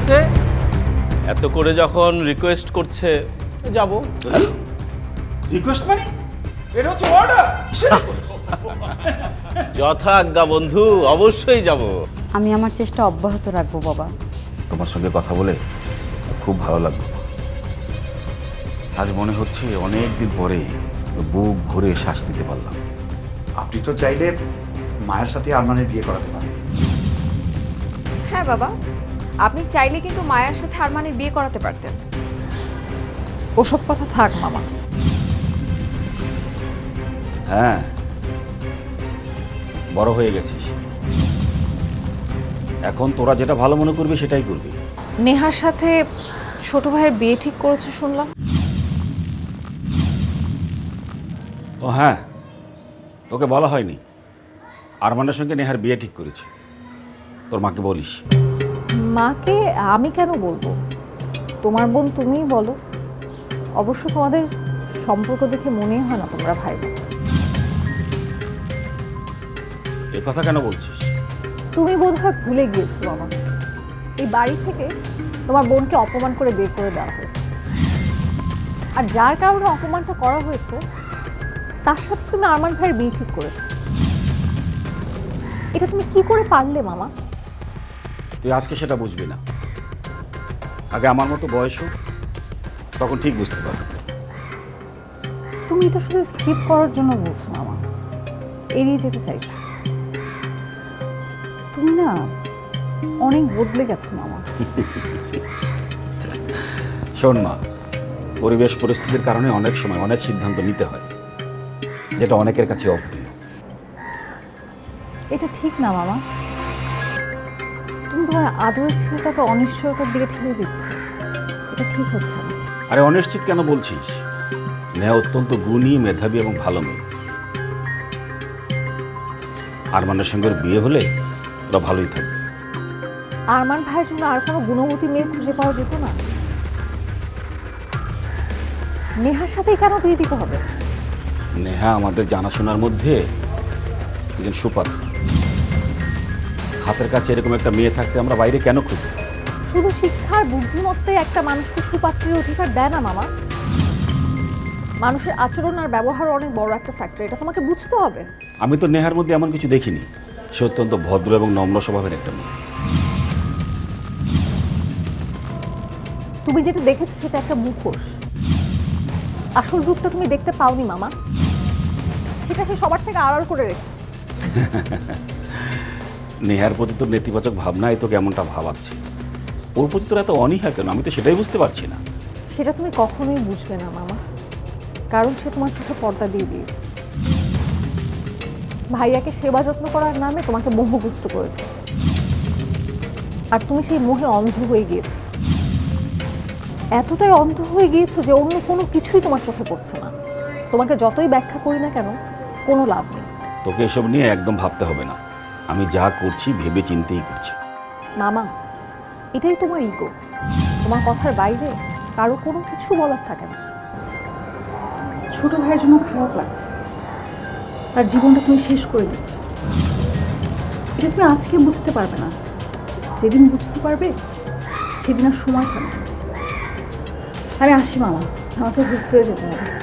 আছে? এত করে যখন রিকোয়েস্ট করছে যাব। রিকোয়েস্ট মানে? এটা হচ্ছে অর্ডার যথা আজ্ঞা বন্ধু অবশ্যই যাব। আমি আমার চেষ্টা অব্যাহত রাখব বাবা। তোমার সঙ্গে কথা বলে খুব ভালো লাগল। আজ মনে হচ্ছে অনেক দিন পরে বুক ভরে শ্বাস নিতে পারলাম। আপনি তো চাইলে মায়ের সাথে আরমানের বিয়ে করাতে পারেন। হ্যাঁ বাবা। আপনি চাইলে কিন্তু মায়ের সাথে আরমানের বিয়ে করাতে পারতেন। ওসব কথা থাক মামা। হ্যাঁ। বড় হয়ে গেছিস। এখন তোরা যেটা ভালো মনে করবি সেটাই করবি। নেহার সাথে ছোট ভাইয়ের বিয়ে ঠিক করেছ শুনলাম? ও হ্যাঁ তোকে বলা হয়নি। আরমানের সঙ্গে নেহার বিয়ে ঠিক করেছি। তোর মাকে বলিস। মাকে আমি কেন বলব? তোমার বোন তুমিই বলো। অবশ্য তোমাদের সম্পর্ক দেখে মনেই হয় না তোমরা ভাই বোন। এ কথা কেন বলছিস? তুমি বোধহয় ভুলে গিয়েছো আমাকে। এই বাড়ি থেকে তোমার বোনকে অপমান করে বের করে দেওয়া হয়েছে। আর যার কারণে অপমানটা করা হয়েছে তার সাথে তুমি আরমান ভাইয়ের বিয়ে ঠিক করেছ। এটা তুমি কি করে পারলে মামা? তুই আজকে সেটা বুঝবি না। আগে আমার মতো বয়স হোক, তখন ঠিক বুঝতে পারবি। তুমি এটা শুধু স্কিপ করার জন্য বলছো মামা। এড়িয়ে যেতে চাইছো। তুমি না অনেক বদলে গেছো মামা। শোন মা পরিবেশ পরিস্থিতির কারণে অনেক সময় অনেক সিদ্ধান্ত নিতে হয় যেটা অনেকের কাছে অপ্রিয়। এটা ঠিক না মামা। তোমার আদরের ছেলেটাকে অনিশ্চয়তার দিকে ঠেলে দিচ্ছ। এটা ঠিক হচ্ছে না। আরে অনিশ্চিত কেন বলছিস? নেহা অত্যন্ত গুণী মেধাবী এবং ভালো মেয়ে। আরমানের সঙ্গে ওর বিয়ে হলে ওরা ভালোই থাকবে। আরমান ভাইয়ের জন্য আর কোনো গুণবতী মেয়ে খুঁজে পাওয়া যেত না। নেহার সাথেই কেন বিয়ে দিতে হবে? নেহা আমাদের জানাশোনার মধ্যে একজন সুপাত্র। হাতের কাছে এরকম একটা মেয়ে থাকতে আমরা বাইরে কেন খুঁজি শুধু শিক্ষার বুদ্ধিমত্তাই একটা মানুষকে সুপাত্রের অধিকার দেয় না মামা। মানুষের আচরণ আর ব্যবহার অনেক বড় একটা ফ্যাক্টর এটা তোমাকে বুঝতে হবে। আমি তো নেহার মধ্যে এমন কিছু দেখিনি। সে অত্যন্ত ভদ্র এবং নম্র স্বভাবের একটা মেয়ে। তুমি যেটা দেখেছ সেটা একটা মুখোশ। আসল রূপটা তুমি দেখতে পাওনি মামা। সেটা সে সবার থেকে আড়াল করে রেখে নেহার প্রতি তোর নেতিবাচক ভাবনাই তোকে এমনটা ভাবাচ্ছে। ওর প্রতি তোর এত অনীহা কেন? আমি তো সেটাই বুঝতে পারছি না। সেটা তুমি কখনোই বুঝবে না মামা। কারণ সে তোমার চোখে পর্দা দিয়ে দিয়েছে। ভাইয়াকে সেবা যত্ন করার নামে তোমাকে মোহগ্রস্ত করেছে। আর তুমি সেই মোহে অন্ধ হয়ে গিয়েছো। এতটাই অন্ধ হয়ে গিয়েছো যে অন্য কোনো কিছুই তোমার চোখে পড়ছে না। তোমাকে যতই ব্যাখ্যা করি না কেন কোনো লাভ নেই। তোকে এসব নিয়ে একদম ভাবতে হবে না। আমি যা করছি ভেবে চিন্তেই করছি। মামা এটাই তোমার ইগো তোমার কথার বাইরে কারও কোনো কিছু বলার থাকে না। ছোট ভাইয়ের জন্য খারাপ লাগছে। তার জীবনটা তুমি শেষ করে দিচ্ছ। এটা তুমি আজকে বুঝতে পারবে না। যেদিন বুঝতে পারবে সেদিন আর সময় থাকবে। আমি আসি মামা। আমাকে বুঝতে যেতে হবে।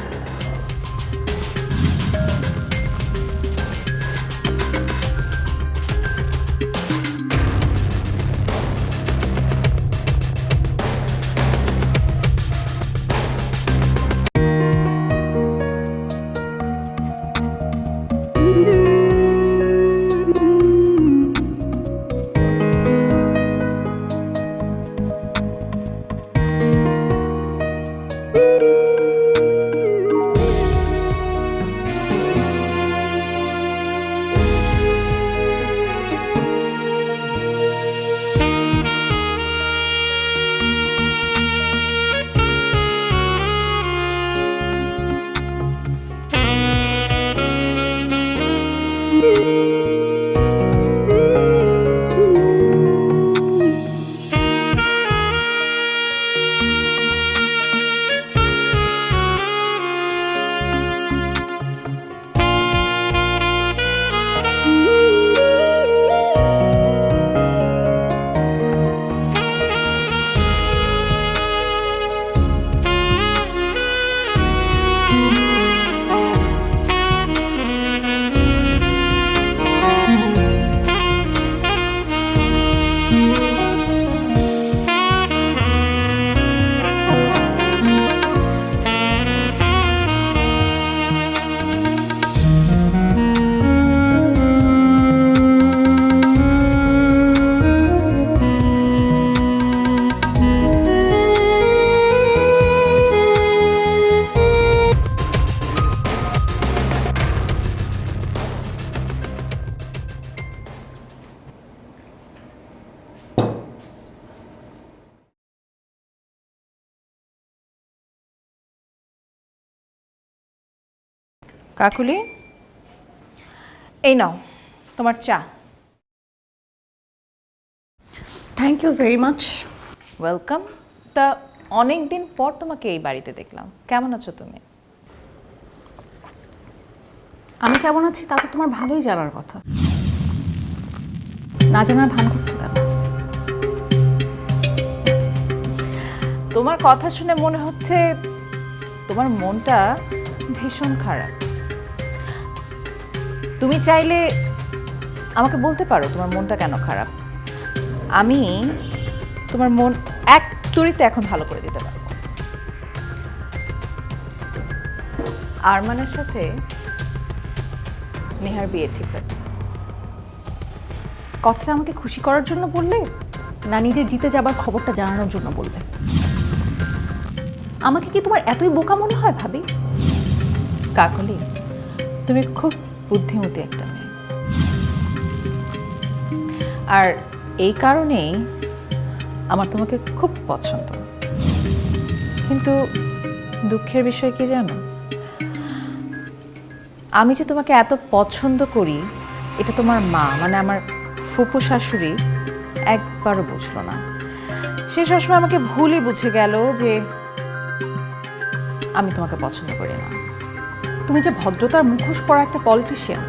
কাকুলি? এই নাও তোমার চা। Thank you very much welcome তা অনেক দিন পর তোমাকে এই বাড়িতে দেখলাম। কেমন আছো তুমি? আমি কেমন আছি তা তো তোমার ভালোই জানার কথা। না জানার ভান করছ কেন? তোমার কথা শুনে মনে হচ্ছে তোমার মনটা ভীষণ খারাপ। তুমি চাইলে আমাকে বলতে পারো তোমার মনটা কেন খারাপ। আমি তোমার মন এক তুড়িতে এখন ভালো করে দিতে পারব। আরমানের সাথে নেহার বিয়ে ঠিক আছে। কথাটা আমাকে খুশি করার জন্য বললে না নিজের জিতে যাবার খবরটা জানানোর জন্য বললে আমাকে কি তোমার এতই বোকা মনে হয় ভাবি? কাকলি, তুমি খুব বুদ্ধিমতী একটা মেয়ে। আর এই কারণেই আমার তোমাকে খুব পছন্দ। কিন্তু দুঃখের বিষয় কি জানো? আমি যে তোমাকে এত পছন্দ করি, এটা তোমার মা মানে আমার ফুপু শাশুড়ি একবারও বুঝলো না। সে সবসময় আমাকে ভুলই বুঝে গেল যে আমি তোমাকে পছন্দ করি না। তুমি যে ভদ্রতার মুখোশ পরা একটা পলিটিশিয়ান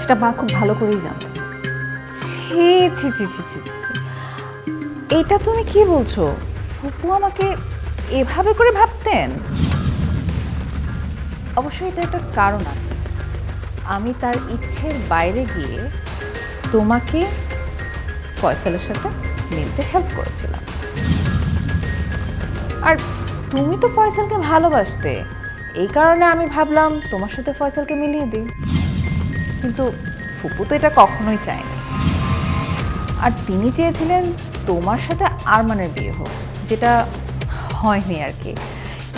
সেটা মা খুব ভালো করেই জানতেন। ছি ছি ছি ছি ছি ছি। এটা তুমি কি বলছো? ফুপু আমাকে এভাবে করে ভাবতেন? অবশ্যই এটা একটা কারণ আছে। আমি তার ইচ্ছের বাইরে গিয়ে তোমাকে ফয়সালের সাথে মিলতে হেল্প করেছিলাম। আর তুমি তো ফয়সালকে ভালোবাসতে। এই কারণে আমি ভাবলাম তোমার সাথে ফয়সালকে মিলিয়ে দিই। কিন্তু ফুপু তো এটা কখনোই চায়নি। আর তিনি চেয়েছিলেন তোমার সাথে আরমানের বিয়ে হোক যেটা হয়নি আর কি।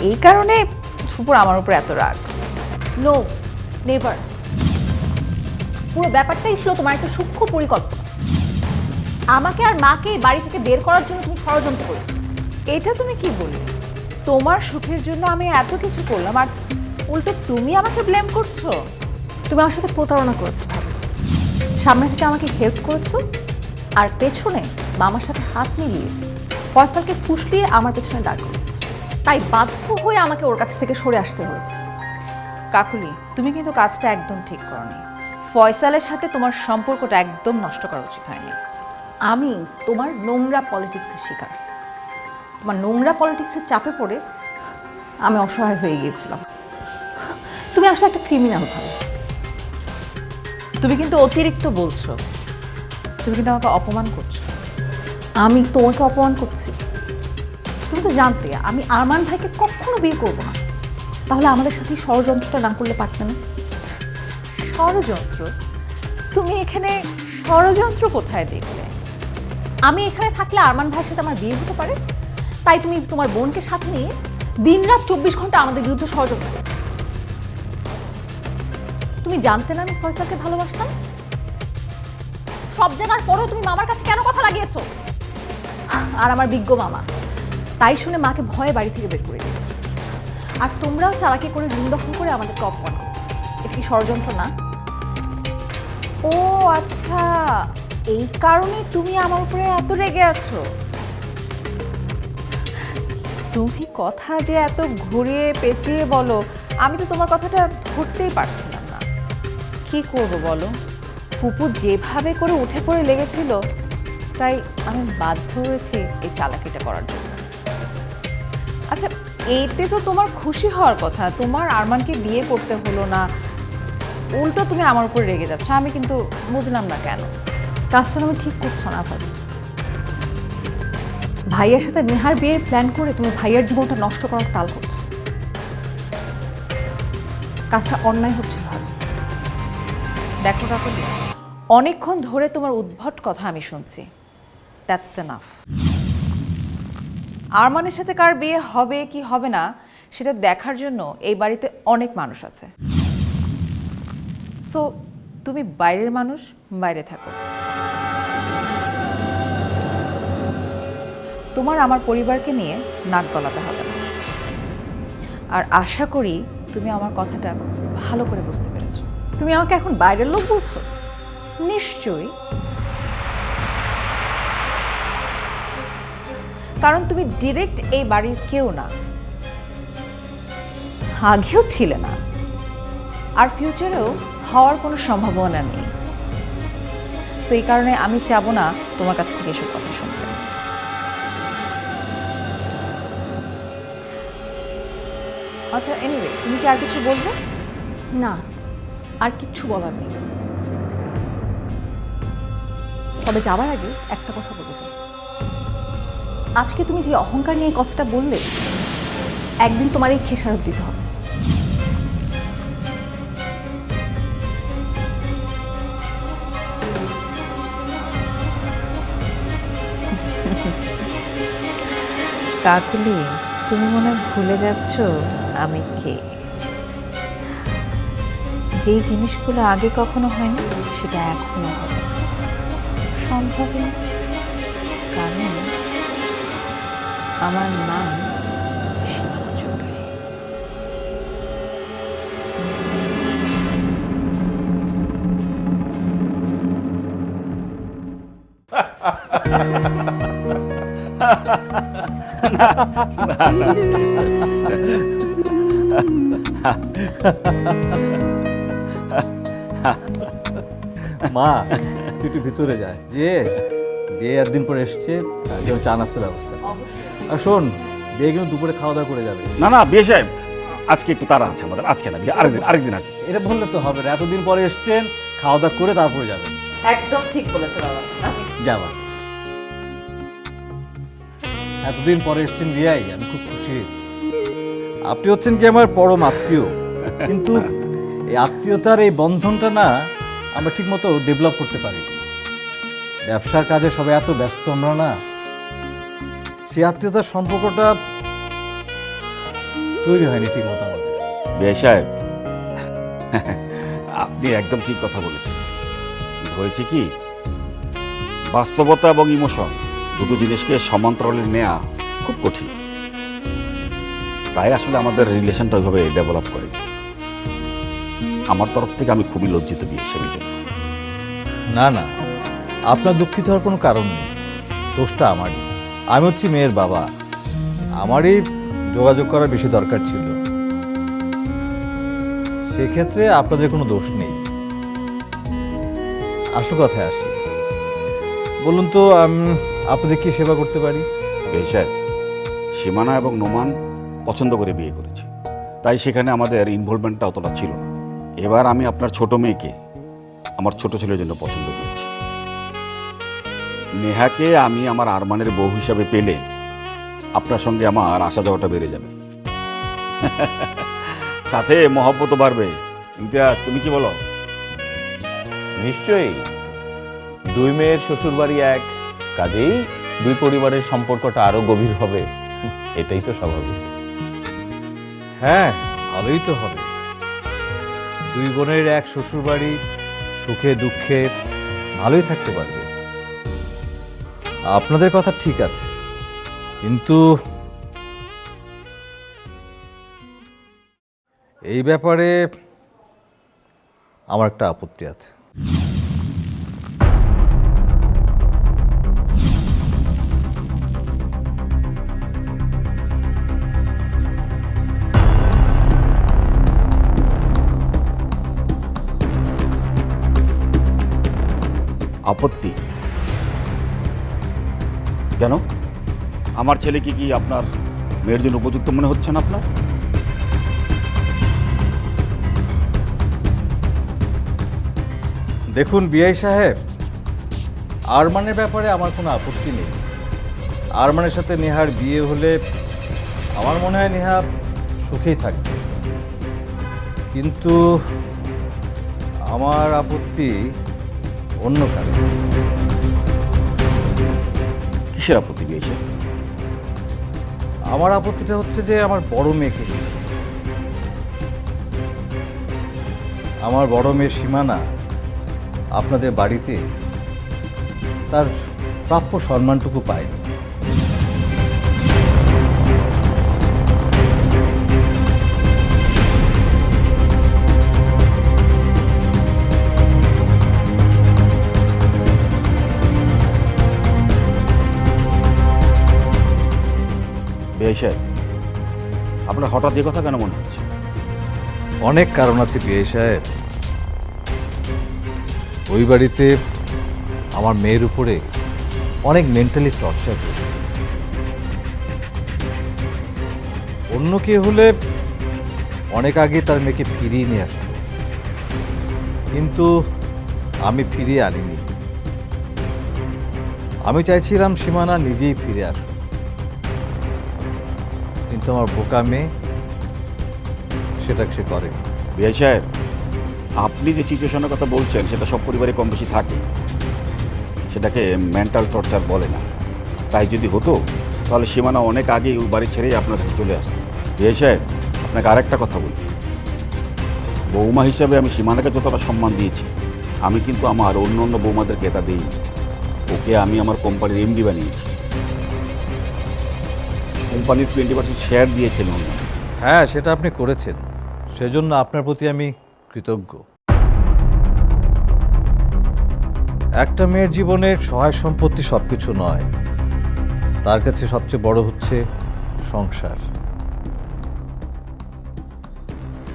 এই কারণে ফুপুর আমার উপর এত রাগ। নো নেভার পুরো ব্যাপারটাই ছিল তোমার একটা সূক্ষ্ম পরিকল্পনা। আমাকে আর মাকে বাড়ি থেকে বের করার জন্য তুমি ষড়যন্ত্র করেছ। এটা তুমি কি বললে? তোমার সুখের জন্য আমি এত কিছু করলাম আর উল্টো তুমি আমাকে ব্লেম করছ? তুমি আমার সাথে প্রতারণা করেছ ভাবি। সামনে থেকে আমাকে হেল্প করেছ আর পেছনে মামার সাথে হাত মিলিয়ে ফয়সালকে ফুসলিয়ে আমার পেছনে দাঁড় করেছ তাই বাধ্য হয়ে আমাকে ওর কাছ থেকে সরে আসতে হয়েছে। কাকুলি তুমি কিন্তু কাজটা একদম ঠিক করনি। ফয়সালের সাথে তোমার সম্পর্কটা একদম নষ্ট করা উচিত হয়নি। আমি তোমার নোংরা পলিটিক্সের শিকার। তোমার নোংরা পলিটিক্সের চাপে পড়ে আমি অসহায় হয়ে গিয়েছিলাম। তুমি আসলে একটা ক্রিমিনাল ভাবে। তুমি কিন্তু অতিরিক্ত বলছো। তুমি কিন্তু আমাকে অপমান করছ। আমি তোমাকে অপমান করছি। তুমি তো জানতে আমি আরমান ভাইকে কখনো বিয়ে করব না। তাহলে আমাদের সাথে ষড়যন্ত্রটা না করলে পারতে না? ষড়যন্ত্র? তুমি এখানে ষড়যন্ত্র কোথায় দেখলে? আমি এখানে থাকলে আরমান ভাইয়ের সাথে আমার বিয়ে হতে পারে? তাই তুমি তোমার বোনকে সাথে নিয়ে দিনরাত চব্বিশ ঘণ্টা আমাদের বিরুদ্ধে ষড়যন্ত্র তুমি জানতে না আমি ফয়সালকে ভালোবাসতাম? সব জানার পরেও তুমি মামার কাছে কেন কথা লাগিয়েছো? আর আমার বিজ্ঞ মামা, তাই শুনে মাকে ভয়ে বাড়ি থেকে বের করে দিয়েছে। আর তোমরাও চালাকি করে রুম দখল করে আমাদেরকে অপমান করছ। এটা কি ষড়যন্ত্র না? ও আচ্ছা এই কারণে তুমি আমার উপরে এত রেগে আছো। তুমি কথা যে এত ঘুরিয়ে পেঁচিয়ে বলো, আমি তো তোমার কথাটা ধরতেই পারছিলাম না। কি করব বলো? ফুপু যেভাবে করে উঠে পড়ে লেগেছিল, তাই আমি বাধ্য হয়েছি এই চালাকিটা করার জন্য। আচ্ছা এতে তো তোমার খুশি হওয়ার কথা, তোমার আরমানকে বিয়ে করতে হলো না। উল্টো তুমি আমার উপর রেগে যাচ্ছ, আমি কিন্তু বুঝলাম না কেন। কাজটা তুমি ঠিক করছ না, ভাবি। ভাইয়ের সাথে নেহার বিয়ের প্ল্যান করে তুমি ভাইয়ের জীবনটা নষ্ট করার তাল করছ। কাজটা অন্যায় হচ্ছে ভাবি দেখো কাকলি, অনেকক্ষণ ধরে তোমার উদ্ভট কথা আমি শুনছি। দ্যাটস এনাফ আরমানের সাথে কার বিয়ে হবে, কি হবে না, সেটা দেখার জন্য এই বাড়িতে অনেক মানুষ আছে। সো তুমি বাইরের মানুষ, বাইরে থাকো। তোমার আমার পরিবারকে নিয়ে নাক গলাতে হবে না। আর আশা করি তুমি আমার কথাটা ভালো করে বুঝতে পেরেছ। তুমি আমাকে এখন বাইরের লোক বলছো? নিশ্চয়ই। কারণ তুমি ডিরেক্ট এই বাড়ির কেউ না। আগেও ছিলে না। আর ফিউচারেও হওয়ার কোনো সম্ভাবনা নেই। এই কারণে আমি চাবো না তোমার কাছ থেকে এসব কথা আচ্ছা এনিওয়ে তুমি কি আর কিছু বলবে? না আর কিচ্ছু বলার নেই। তবে যাওয়ার আগে একটা কথা বলে যাই আজকে তুমি যে অহংকার নিয়ে কথাটা বললে একদিন তোমার এই খেসারত দিতে হবে। কাকলি তুমি মনে হয় ভুলে যাচ্ছ? আমি কে? যেই জিনিসগুলো আগে কখনো হয়নি, সেটা এখনও হবে। সম্ভব না। কারণ আমার নাম সীমানা চৌধুরী। মা তুই একটু ভিতরে যায়। যে বিয়ে একদিন পরে এসছে তার জন্য চা নাস্তার ব্যবস্থা। আর শোন বিয়ে কিন্তু দুপুরে খাওয়া দাওয়া করে যাবে। না না বিয়ে সাহেব আজকে একটু তারা আছে আমাদের আজকে না বিয়ে আরেকদিন আরেকদিন আছে এটা বললে তো হবে না এতদিন পরে এসছেন খাওয়া দাওয়া করে তারপরে যাবেন। একদম ঠিক বলেছে বাবা। যাবা এতদিন পরে এসছেন বিয়াই আমি খুব খুশি। আপনি হচ্ছেন কি আমার পরম আত্মীয়? কিন্তু এই আত্মীয়তার এই বন্ধনটা না আমরা ঠিকমতো ডেভেলপ করতে পারি। ব্যবসার কাজে সবাই এত ব্যস্ত আমরা না। সেই আত্মীয়তার সম্পর্কটা তৈরি হয়নি ঠিক মতো আমাদের আপনি একদম ঠিক কথা বলেছেন। হয়েছে কি? বাস্তবতা এবং ইমোশন দুটো জিনিসকে সমান্তরালে নেওয়া খুব কঠিন। তাই আসলে আমাদের রিলেশনটা ওইভাবে ডেভেলপ করে। আমার তরফ থেকে আমি খুবই লজ্জিত বিয়ে জন্য না না আপনার দুঃখিত হওয়ার কোনো কারণ নেই। দোষটা আমারই। আমি হচ্ছি মেয়ের বাবা। আমারই যোগাযোগ করার বেশি দরকার ছিল। সেক্ষেত্রে আপনাদের কোনো দোষ নেই। আসল কথায় আসি বলুন তো আমি আপনাদের কি সেবা করতে পারি? বিয়ে সাহেব সীমানা এবং নোমান পছন্দ করে বিয়ে করেছি। তাই সেখানে আমাদের ইনভলভমেন্টটা অতটা ছিল না। এবার আমি আপনার ছোট মেয়েকে আমার ছোট ছেলের জন্য পছন্দ করেছি। নেহাকে আমি আমার আরমানের বউ হিসাবে পেলে আপনার সঙ্গে আমার আসা যাওয়াটা বেড়ে যাবে। সাথে মহব্বতও বাড়বে। ইমতিয়াজ, তুমি কি বলো? নিশ্চয়ই। দুই মেয়ের শ্বশুর বাড়ি এক, কাজেই দুই পরিবারের সম্পর্কটা আরও গভীর হবে। এটাই তো স্বাভাবিক। হ্যাঁ ভালোই তো হবে। দুই বোনের এক শ্বশুর বাড়ি সুখে, দুঃখে ভালোই থাকতে পারবে। আপনাদের কথা ঠিক আছে, কিন্তু এই ব্যাপারে আমার একটা আপত্তি আছে। আপত্তি। কেন? আমার ছেলে কি কি আপনার মেয়ের জন্য উপযুক্ত মনে হচ্ছে না আপনার? দেখুন বিআই সাহেব, আরমানের ব্যাপারে আমার কোনো আপত্তি নেই। আরমানের সাথে নেহার বিয়ে হলে আমার মনে হয় নেহা সুখেই থাকবে। কিন্তু আমার আপত্তি অন্য কারণ। কিসের আপত্তি পেয়েছে? আমার আপত্তিটা হচ্ছে যে আমার বড় মেয়েকে আমার বড় মেয়ের সীমানা আপনাদের বাড়িতে তার প্রাপ্য সম্মানটুকু পায়নি। সাহেব আপনার হঠাৎ এ কথা কেন মনে হচ্ছে? অনেক কারণ আছে বিয়ে সাহেব। ওই বাড়িতে আমার মেয়ের উপরে অনেক মেন্টালি টর্চার হয়েছে। অন্য কে হলে অনেক আগে তার মেয়েকে ফিরিয়ে নিয়ে আসতো। কিন্তু আমি ফিরিয়ে আনিনি। আমি চাইছিলাম সীমানা নিজেই ফিরে আসুক। কিন্তু আমার বোকা মেয়ে, সেটা সে করে। বিআই সাহেব, আপনি যে সিচুয়েশনের কথা বলছেন, সেটা সব পরিবারে কম বেশি থাকে। সেটাকে মেন্টাল টর্চার বলে না। তাই যদি হতো, তাহলে সীমানা অনেক আগেই ওই বাড়ি ছেড়েই আপনার কাছে চলে আসতো। বিআই সাহেব, আপনাকে আরেকটা কথা বলি। বৌমা হিসাবে আমি সীমানাকে যতটা সম্মান দিয়েছি, আমি কিন্তু আমার অন্য অন্য বৌমাদেরকে এটা দিই ওকে আমি আমার কোম্পানির এমডি বানিয়েছি। কোম্পানির টোয়েন্টি পার্সেন্ট শেয়ার দিয়েছেন হ্যাঁ সেটা আপনি করেছেন। সেজন্য আপনার প্রতি আমি কৃতজ্ঞ। একটা মেয়ের জীবনের সহায় সম্পত্তি সব কিছু নয়। তার কাছে সবচেয়ে বড় হচ্ছে সংসার।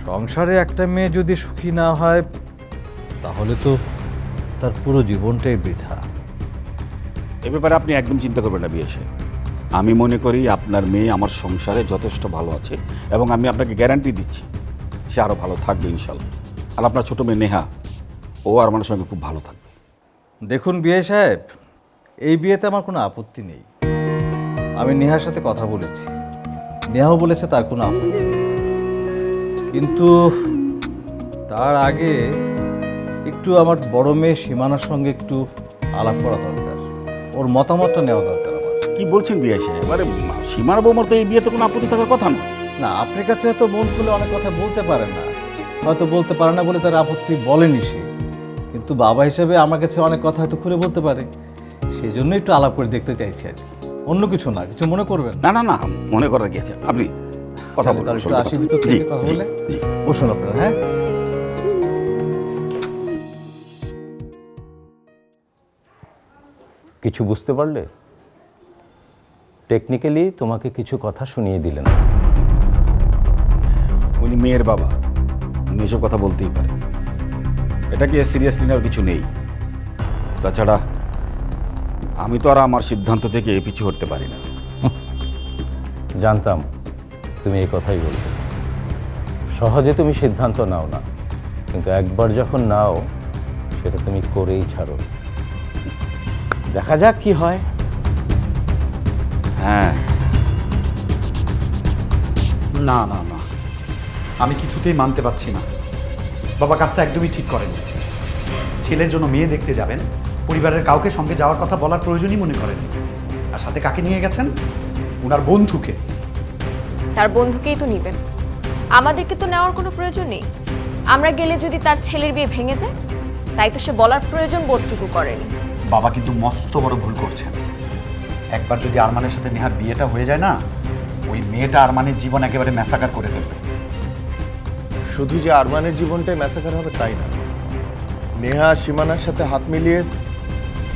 সংসারে একটা মেয়ে যদি সুখী না হয় তাহলে তো তার পুরো জীবনটাই বৃথা। এ ব্যাপারে আপনি একদম চিন্তা করবেন না বিয়ে সাহেব। আমি মনে করি আপনার মেয়ে আমার সংসারে যথেষ্ট ভালো আছে এবং আমি আপনাকে গ্যারান্টি দিচ্ছি, সে আরও ভালো থাকবে ইনশাল্লাহ আর আপনার ছোটো মেয়ে নেহা, ও আর আমার সঙ্গে খুব ভালো থাকবে। দেখুন বিয়ে সাহেব, এই বিয়েতে আমার কোনো আপত্তি নেই। আমি নেহার সাথে কথা বলেছি। নেহাও বলেছে তার কোনো আপত্তি কিন্তু তার আগে একটু আমার বড় মেয়ে সীমানার সঙ্গে একটু আলাপ করা দরকার। ওর মতামতটা নেওয়া দরকার। কি বলছেন বিয়ে সাহেব? আরে সীমার বৌমার তো এই বিয়েতে কোনো আপত্তি থাকার কথা না না আপনার কাছে হয়তো মন খুলে অনেক কথা বলতে পারেন না। হয়তো বলতে পারে না বলে তার আপত্তি বলেনি সে। কিন্তু বাবা হিসেবে আমার কাছে অনেক কথা হয়তো খুলে বলতে পারে। সেই জন্য একটু আলাপ করে দেখতে চাইছি আর কি। অন্য কিছু না কিছু মনে করবেন? না না না মনে করার কি আছে? আপনি কথা তাহলে বলুন একটু আসল আসি কথা। ভিতর জি, থেকে কথা জি, বলে? জি। বসুন আপনারা হ্যাঁ? কিছু বুঝতে পারলে? টেকনিক্যালি তোমাকে কিছু কথা শুনিয়ে দিলেন। উনি মেয়ের বাবা। উনি এসব কথা বলতেই পারে। এটা এটাকে সিরিয়াসলি নেওয়ার কিছু নেই? তাছাড়া আমি তো আর আমার সিদ্ধান্ত থেকে এ পিছু হটতে পারি না। জানতাম তুমি এই কথাই বলবে। সহজে তুমি সিদ্ধান্ত নাও না। কিন্তু একবার যখন নাও সেটা তুমি করেই ছাড়ো। দেখা যাক কি হয়। হ্যাঁ। না না না। আমি কিছুতেই মানতে পারছি না। বাবা কাজটা একদমই ঠিক করেনি। ছেলের জন্য মেয়ে দেখতে যাবেন পরিবারের কাউকে সঙ্গে যাওয়ার কথা বলার প্রয়োজনই মনে করেন। আর সাথে কাকে নিয়ে গেছেন? ওনার বন্ধুকে। তার বন্ধুকেই তো নিবেন। আমাদেরকে তো নেওয়ার কোনো প্রয়োজন নেই। আমরা গেলে যদি তার ছেলের বিয়ে ভেঙে যায় তাই তো সে বলার প্রয়োজন বোধটুকু করেনি। বাবা কিন্তু মস্ত বড় ভুল করছেন। একবার যদি আরমানের সাথে নেহার বিয়েটা হয়ে যায় না ওই মেয়েটা আরমানের জীবন একেবারে ম্যাসাকার করে ফেলবে। শুধু যে আরমানের জীবনটাই ম্যাসাকার হবে তাই না? নেহা সীমানার সাথে হাত মিলিয়ে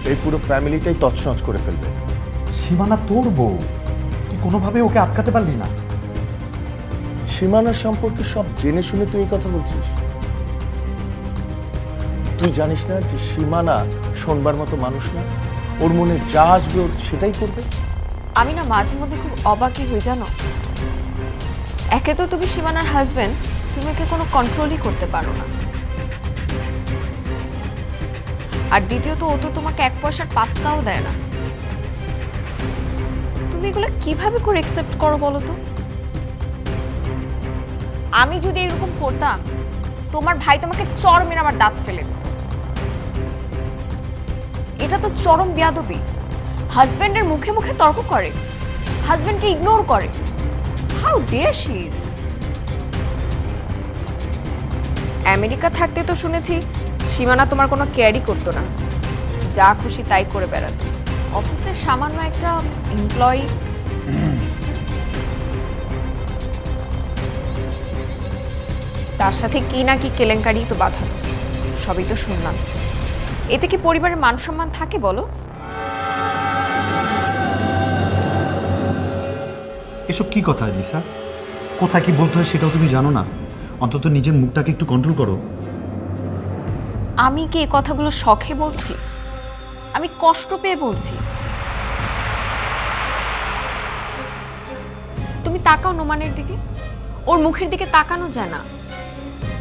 এই পুরো ফ্যামিলিটাই তছনছ করে ফেলবে। সীমানা তোর বউ। তুই কোনোভাবে ওকে আটকাতে পারলি না। সীমানার সম্পর্কে সব জেনে শুনে তুই এই কথা বলছিস? তুই জানিস না যে সীমানা শোনবার মতো মানুষ না? ওর মনে যা আসবে ওর সেটাই করবে? আমি না মাঝে মধ্যে খুব অবাকই হই, জানো? একে তো তুমি সীমানার হাজবেন্ড তুমি ওকে কোনো কন্ট্রোলই করতে পারো না। আর দ্বিতীয়ত, ও তো তোমাকে এক পয়সার পাত্তাও দেয় না। তুমি এগুলো কীভাবে করে একসেপ্ট করো বলো তো? আমি যদি এরকম করতাম, তোমার ভাই তোমাকে চর মেরে আমার দাঁত ফেলে দিত। এটা তো চরম বিয়াদবি। হাজবেন্ডের মুখে মুখে তর্ক করে হাজবেন্ডকে ইগনোর করে। How dear she is America থাকতে তো শুনেছি, সীমানা তোমার কোনো কেয়ারই করতো না। যা খুশি তাই করে বেড়াতো। অফিসের সামান্য একটা এমপ্লয়ি তার সাথে কি না কি কেলেঙ্কারি তো বাঁধানো সবই তো শুনলাম। এতে কি পরিবারের মান সম্মান থাকে বলো? এসব কি কথা লিসা? কোথায় কি বলতে হয় সেটাও তুমি জানো না? অন্তত নিজের মুখটাকে একটু কন্ট্রোল করো। আমি কি এই কথাগুলো শখে বলছি? আমি কষ্ট পেয়ে বলছি? তুমি তাকাও নোমানের দিকে। ওর মুখের দিকে তাকানো যায় না।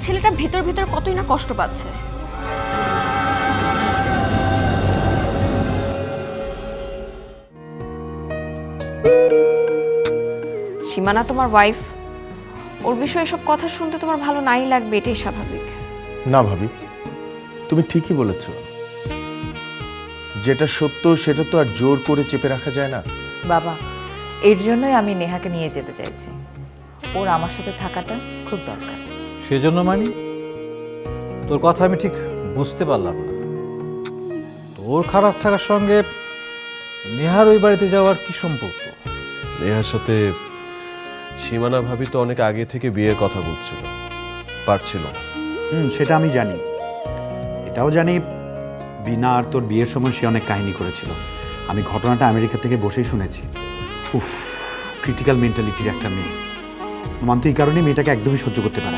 ছেলেটা ভিতর ভিতর কতই না কষ্ট পাচ্ছে। সীমানা তোমার ওয়াইফ ওর বিষয়ে এসব কথা শুনতে তোমার ভালো নাই লাগবে এটাই স্বাভাবিক। না ভাবি তুমি ঠিকই বলেছ। যেটা সত্য সেটা তো আর জোর করে চেপে রাখা যায় না। বাবা এর জন্যই আমি নেহাকে নিয়ে যেতে চাইছি। ওর আমার সাথে থাকাটা খুব দরকার। সেজন্য মানি তোর কথা আমি ঠিক বুঝতে পারলাম না। তোর খারাপ থাকার সঙ্গে নেহার ওই বাড়িতে যাওয়ার কি সম্পর্ক? নেহার সাথে সীমানা ভাবি তো অনেক আগে থেকে বিয়ের কথা বলছিল। পারছিল। হুম, সেটা আমি জানি। এটাও জানি, বিনা আর তোর বিয়ের সময় সে অনেক কাহিনী করেছিল। আমি ঘটনাটা আমেরিকা থেকে বসেই শুনেছি। উফ ক্রিটিক্যাল মেন্টালিটির একটা মেয়ে। মানতে এই কারণে মেয়েটাকে একদমই সহ্য করতে পারে